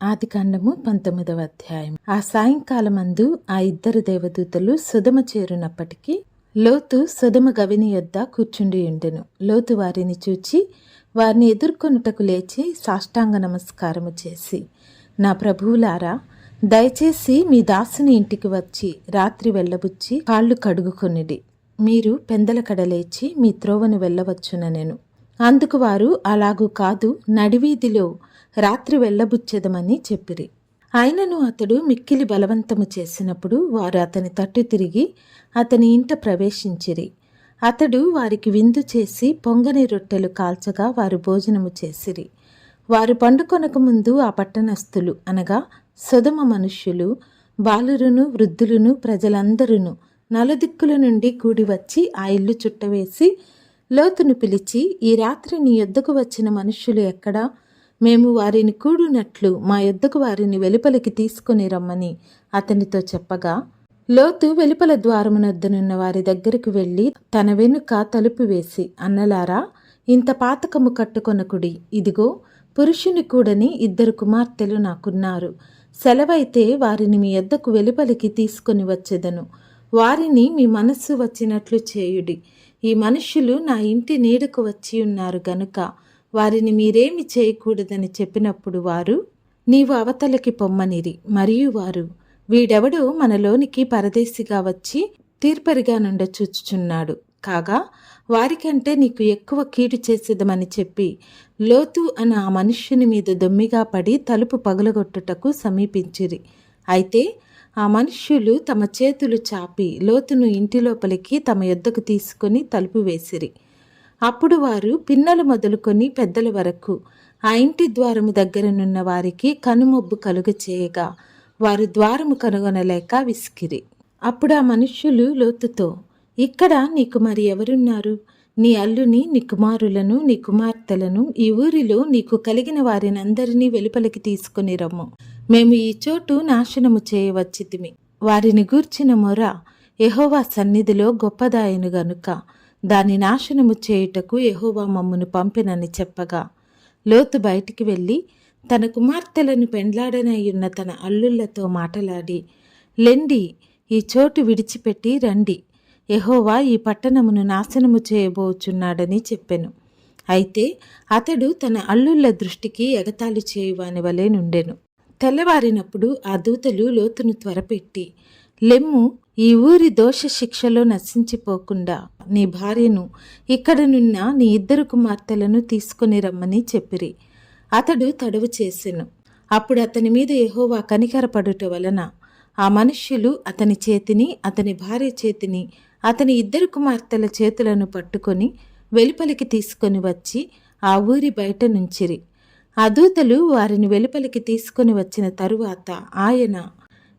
ఆది కాండము పంతొమ్మిదవ అధ్యాయం ఆ సాయంకాలమందు ఆ ఇద్దరు దేవదూతలు సుధమ చేరునప్పటికీ లోతు సుధమ గవిని యొద్ద కూర్చుండి ఉండెను. లోతు వారిని చూచి వారిని ఎదుర్కొనుటకు లేచి సాష్టాంగ నమస్కారము చేసి నా ప్రభువులారా దయచేసి మీ దాసుని ఇంటికి వచ్చి రాత్రి వెళ్ళబుచ్చి కాళ్ళు కడుగుకొనిడి. మీరు పెందల కడలేచి మీ త్రోవను వెళ్ళవచ్చున నేను అందుకు వారు అలాగూ కాదు నడివీధిలో రాత్రి వెళ్ళబుచ్చెదమని చెప్పిరి. ఆయనను అతడు మిక్కిలి బలవంతము చేసినప్పుడు వారు అతని తట్టు తిరిగి అతని ఇంట ప్రవేశించిరి. అతడు వారికి విందు చేసి పొంగని రొట్టెలు కాల్చగా వారు భోజనము చేసిరి. వారు పండుకొనక ముందు ఆ పట్టణస్థులు అనగా సుధమ మనుష్యులు బాలురును వృద్ధులను ప్రజలందరూ నలుదిక్కుల నుండి కూడి వచ్చి ఆ ఇల్లు చుట్టవేసి లోతును పిలిచి ఈ రాత్రి నీ యొద్దకు వచ్చిన మనుష్యులు ఎక్కడా? మేము వారిని కూడునట్లు మా యొద్దకు వారిని వెలుపలికి తీసుకుని రమ్మని అతనితో చెప్పగా లోతు వెలుపల ద్వారమునొద్దనున్న వారి దగ్గరకు వెళ్ళి తన వెనుక తలుపు వేసి అన్నలారా ఇంత పాతకము కట్టుకొనకుడి. ఇదిగో పురుషుని కూడని ఇద్దరు కుమార్తెలు నాకున్నారు. సెలవైతే వారిని మీ యొద్దకు వెలుపలికి తీసుకొని వచ్చేదను. వారిని మీ మనస్సు వచ్చినట్లు చేయుడి. ఈ మనుష్యులు నా ఇంటి నీడకు వచ్చి ఉన్నారు గనుక వారిని మీరేమి చేయకూడదని చెప్పినప్పుడు వారు నీవు అవతలకి పొమ్మనిరి మరియు వారు వీడెవడు మనలోనికి పరదేశిగా వచ్చి తీర్పరిగా నుండ చూచుచున్నాడు. కాగా వారికంటే నీకు ఎక్కువ కీడు చేసేదమని చెప్పి లోతు అని ఆ మనుష్యుని మీద దొమ్మిగా పడి తలుపు పగులగొట్టుటకు సమీపించిరి. అయితే ఆ మనుష్యులు తమ చేతులు చాపి లోతును ఇంటి లోపలికి తమ యొద్దకు తీసుకుని తలుపు వేసిరి. అప్పుడు వారు పిన్నలు మొదలుకొని పెద్దల వరకు ఆ ఇంటి ద్వారము దగ్గరనున్న వారికి కనుమొబ్బు కలుగ చేయగా వారు ద్వారము కనుగొనలేక విసికిరి. అప్పుడు ఆ మనుష్యులు లోతుతో ఇక్కడ నీకు మరి ఎవరున్నారు? నీ అల్లుని నీ కుమారులను నీ కుమార్తెలను ఈ ఊరిలో నీకు కలిగిన వారిని అందరినీ వెలుపలికి తీసుకుని రమ్ము. మేము ఈ చోటు నాశనము చేయవచ్చితిమి. వారిని గూర్చిన మొర యహోవా సన్నిధిలో గొప్పదాయను గనుక. దాని నాశనము చేయుటకు యహోవా మమ్మును పంపినని చెప్పగా. లోతు బయటికి వెళ్ళి తన కుమార్తెలను పెండ్లాడనయ్యున్న తన అల్లుళ్ళతో మాటలాడి లెండి ఈ చోటు విడిచిపెట్టి రండి. యహోవా ఈ పట్టణమును నాశనము చేయబోచున్నాడని చెప్పెను. అయితే అతడు తన అల్లుళ్ళ దృష్టికి ఎగతాళి చేయువాని వలె నుండెను. తెల్లవారినప్పుడు ఆ దూతలు లోతును త్వరపెట్టి లెమ్ము ఈ ఊరి దోష శిక్షలో నశించిపోకుండా నీ భార్యను ఇక్కడనున్న నీ ఇద్దరు కుమార్తెలను తీసుకుని రమ్మని చెప్పిరి. అతడు తడవు చేసెను. అప్పుడు అతని మీద ఎహోవా కనికరపడుట వలన ఆ మనుష్యులు అతని చేతిని అతని భార్య చేతిని అతని ఇద్దరు కుమార్తెల చేతులను పట్టుకొని వెలుపలికి తీసుకొని వచ్చి ఆ ఊరి బయట నుంచిరి. ఆ దూతలు వారిని వెలుపలికి తీసుకొని వచ్చిన తరువాత ఆయన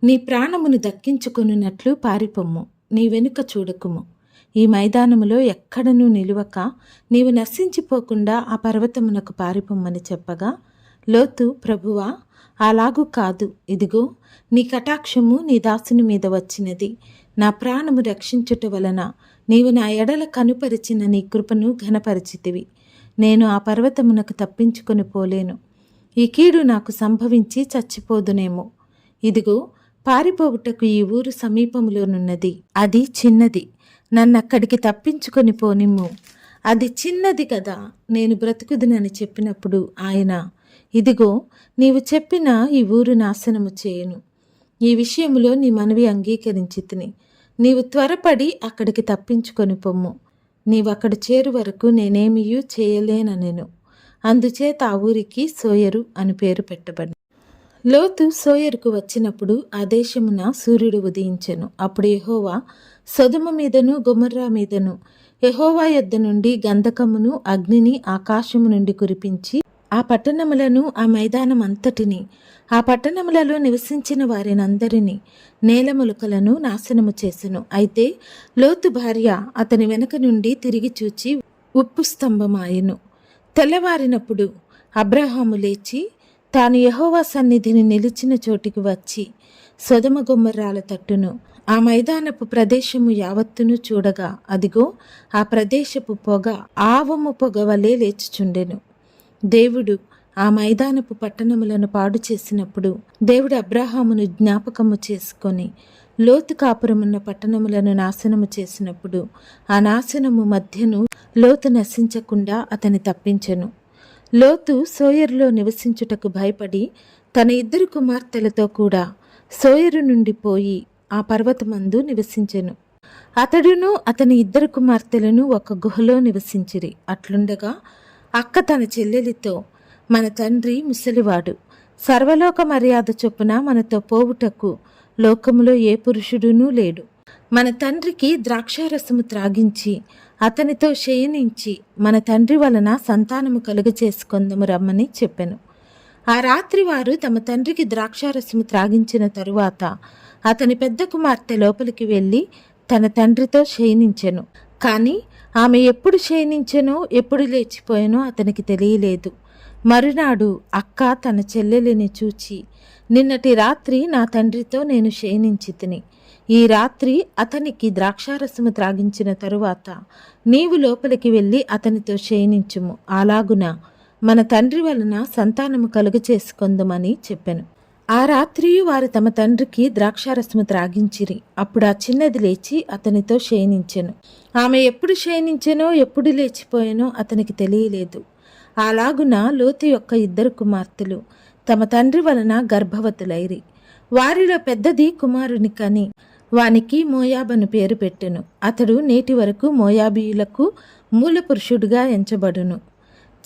నీ ప్రాణమును దక్కించుకొనున్నట్లు పారిపొమ్ము నీ వెనుక చూడకుము. ఈ మైదానములో ఎక్కడనూ నిలువక నీవు నశించిపోకుండా ఆ పర్వతమునకు పారిపొమ్మని చెప్పగా లోతు ప్రభువా అలాగూ కాదు. ఇదిగో నీ కటాక్షము నీ దాసుని మీద వచ్చినది. నా ప్రాణము రక్షించుట వలన నీవు నా ఎడల కనుపరిచిన నీ కృపను ఘనపరిచితివి. నేను ఆ పర్వతమునకు తప్పించుకొని పోలేను. ఈ కీడు నాకు సంభవించి చచ్చిపోదునేమో. ఇదిగో పారిపోవుటకు ఈ ఊరు సమీపంలోనున్నది అది చిన్నది. నన్నక్కడికి తప్పించుకొని పోనిమ్ము. అది చిన్నది కదా నేను బ్రతుకుదునని చెప్పినప్పుడు ఆయన ఇదిగో నీవు చెప్పిన ఈ ఊరు నాశనము చేయను. ఈ విషయంలో నీ మనవి అంగీకరించి తిని నీవు త్వరపడి అక్కడికి తప్పించుకొని పొమ్ము. నీవక్కడ చేరు వరకు నేనేమియూ చేయలేననెను. అందుచేత ఆ ఊరికి సోయరు అని పేరు పెట్టబడి లోతు సోయరుకు వచ్చినప్పుడు ఆ దేశమున సూర్యుడు ఉదయించెను. అప్పుడు యహోవా సొదుమ మీదను గుమర్రా మీదను యహోవా యొద్ద నుండి గంధకమును అగ్నిని ఆకాశము నుండి కురిపించి ఆ పట్టణములను ఆ మైదానం అంతటిని ఆ పట్టణములలో నివసించిన వారినందరినీ నేలములకలను నాశనము చేసెను. అయితే లోతు భార్య అతని వెనక నుండి తిరిగి చూచి ఉప్పు స్తంభమాయెను. తెల్లవారినప్పుడు అబ్రహాము లేచి తాను యహోవా సన్నిధిని నిలిచిన చోటికి వచ్చి సొదమ గుమ్మరాల తట్టును ఆ మైదానపు ప్రదేశము యావత్తును చూడగా అదిగో ఆ ప్రదేశపు పొగ ఆవము పొగ వలె లేచుచుండెను. దేవుడు ఆ మైదానపు పట్టణములను పాడు చేసినప్పుడు దేవుడు అబ్రాహామును జ్ఞాపకము చేసుకొని లోతు కాపురమున్న పట్టణములను నాశనము చేసినప్పుడు ఆ నాశనము మధ్యను లోతు నశించకుండా అతని తప్పించెను. లోతు సోయరులో నివసించుటకు భయపడి తన ఇద్దరు కుమార్తెలతో కూడా సోయరు నుండి పోయి ఆ పర్వతమందు నివసించెను. అతడును అతని ఇద్దరు కుమార్తెలను ఒక గుహలో నివసించిరి. అట్లుండగా అక్క తన చెల్లెలితో మన తండ్రి ముసలివాడు. సర్వలోక మర్యాద చొప్పున మనతో పోవుటకు లోకములో ఏ పురుషుడునూ లేడు. మన తండ్రికి ద్రాక్షారసము త్రాగించి అతనితో శయనించి మన తండ్రి వలన సంతానము కలుగచేసుకొందము రమ్మని చెప్పెను. ఆ రాత్రి వారు తమ తండ్రికి ద్రాక్షారసము త్రాగించిన తరువాత అతని పెద్ద కుమార్తె లోపలికి వెళ్ళి తన తండ్రితో శయనించెను కానీ ఆమె ఎప్పుడు శయనించెనో ఎప్పుడు లేచిపోయానో అతనికి తెలియలేదు. మరునాడు అక్క తన చెల్లెలిని చూచి నిన్నటి రాత్రి నా తండ్రితో నేను శయనించి తిని ఈ రాత్రి అతనికి ద్రాక్షారసము త్రాగించిన తరువాత నీవు లోపలికి వెళ్ళి అతనితో క్షయణించుము అలాగున మన తండ్రి వలన సంతానము కలుగ చేసుకొందుమని చెప్పాను. ఆ రాత్రి వారు తమ తండ్రికి ద్రాక్షారసము త్రాగించిరి. అప్పుడు ఆ చిన్నది లేచి అతనితో శయనించెను ఆమె ఎప్పుడు శయనించెనో ఎప్పుడు లేచిపోయానో అతనికి తెలియలేదు. అలాగున లోతు యొక్క ఇద్దరు కుమార్తెలు తమ తండ్రి వలన గర్భవతులైరి. వారిలో పెద్దది కుమారుని కని వానికి మోయాబను పేరు పెట్టెను. అతడు నేటి వరకు మోయాబీయులకు మూల పురుషుడుగా ఎంచబడును.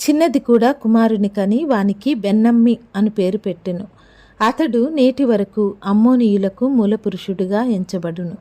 చిన్నది కూడా కుమారుని కని వానికి బెన్నమ్మి అని పేరు పెట్టెను. అతడు నేటి వరకు అమ్మోనీయులకు మూలపురుషుడిగా ఎంచబడును.